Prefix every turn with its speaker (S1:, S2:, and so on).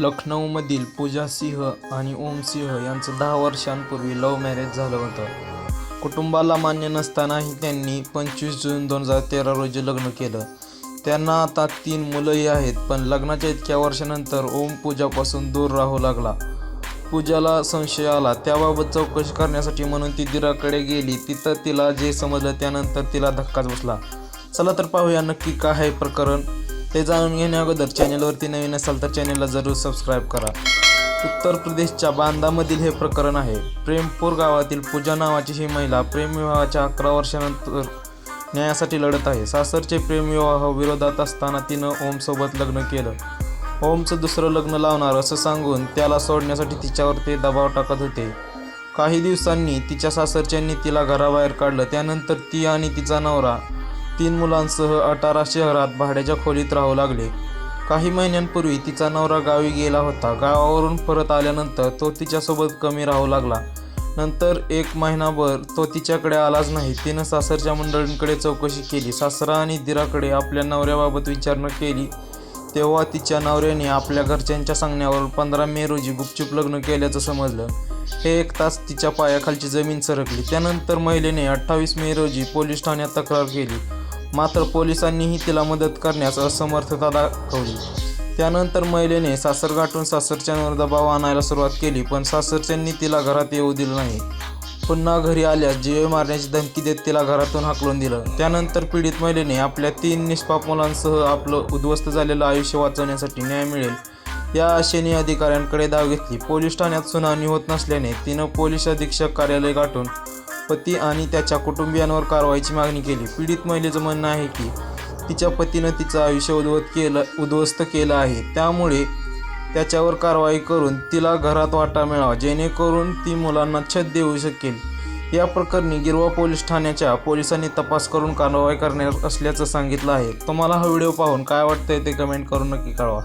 S1: लखनौमधील पूजा सिंह आणि ओम सिंह यांचं दहा वर्षांपूर्वी लव्ह मॅरेज झालं होतं. कुटुंबाला मान्य नसतानाही त्यांनी पंचवीस जून दोन हजार तेरा रोजी लग्न केलं. त्यांना आता तीन मुलंही आहेत पण लग्नाच्या इतक्या वर्षानंतर ओम पूजापासून दूर राहू लागला. पूजाला संशय आला. त्याबाबत चौकशी करण्यासाठी म्हणून ती दिराकडे गेली. तिथं तिला जे समजलं त्यानंतर तिला धक्काच बसला. चला तर पाहूया नक्की काय आहे प्रकरण. ते जाणून घेण्या अगोदर चॅनलवरती नवीन असाल तर चॅनलला जरूर सबस्क्राईब करा. उत्तर प्रदेशच्या बांदामधील हे प्रकरण आहे. प्रेमपूर गावातील पूजा नावाची ही महिला प्रेमविवाहाच्या अकरा वर्षानंतर न्यायासाठी लढत आहे. सासरचे प्रेमविवाह विरोधात असताना तिनं ओमसोबत लग्न केलं. ओमचं दुसरं लग्न लावणार असं सांगून त्याला सोडण्यासाठी तिच्यावर ते दबाव टाकत होते. काही दिवसांनी तिच्या सासरच्यांनी तिला घराबाहेर काढलं. त्यानंतर ती आणि तिचा नवरा तीन मुलांसह अटारा शहरात भाड्याच्या खोलीत राहू लागले. काही महिन्यांपूर्वी तिचा नवरा गावी गेला होता. गावावरून परत आल्यानंतर तो तिच्यासोबत कमी राहू लागला. नंतर एक महिनाभर तो तिच्याकडे आलाच नाही. तिनं सासरच्या मंडळींकडे चौकशी केली. सासरा आणि दिराकडे आपल्या नवऱ्याबाबत विचारणा केली. तेव्हा तिच्या नवऱ्याने आपल्या घरच्यांच्या सांगण्यावर पंधरा मे रोजी गुपचूप लग्न केल्याचं समजलं. हे एक तास तिच्या पायाखालची जमीन सरकली. त्यानंतर महिलेने अठ्ठावीस मे रोजी पोलीस ठाण्यात तक्रार केली. मात्र पोलिसांनीही तिला मदत करण्यास असमर्थता दाखवली. त्यानंतर महिलेने सासर गाठून सासरच्यांवर दबाव आणायला सुरुवात केली पण सासरच्यांनी तिला घरात येऊ दिलं नाही. पुन्हा घरी आल्यास जीवे मारण्याची धमकी देत तिला घरातून हाकलून दिलं. त्यानंतर पीडित महिलेने आपल्या तीन निष्पाप मुलांसह आपलं उद्ध्वस्त झालेलं आयुष्य वाचवण्यासाठी न्याय मिळेल या आशेने अधिकाऱ्यांकडे धाव घेतली. पोलीस ठाण्यात सुनावणी होत नसल्याने तिनं पोलीस अधीक्षक कार्यालय गाठून पती आणि त्याच्या कुटुंबियांवर कारवाईची मागणी केली. पीडित महिलेचं म्हणणं आहे की तिच्या पतीनं तिचं आयुष्य उद्ध्वस्त केलं उद्ध्वस्त केलं आहे. त्यामुळे त्याच्यावर कारवाई करून तिला घरात वाटा मिळावा जेणेकरून ती मुलांना छत देऊ शकेल. या प्रकरणी गिरवा पोलीस ठाण्याच्या पोलिसांनी तपास करून कारवाई करणार असल्याचं सांगितलं आहे. तुम्हाला हा व्हिडिओ पाहून काय वाटतंय ते कमेंट करून नक्की कळवा.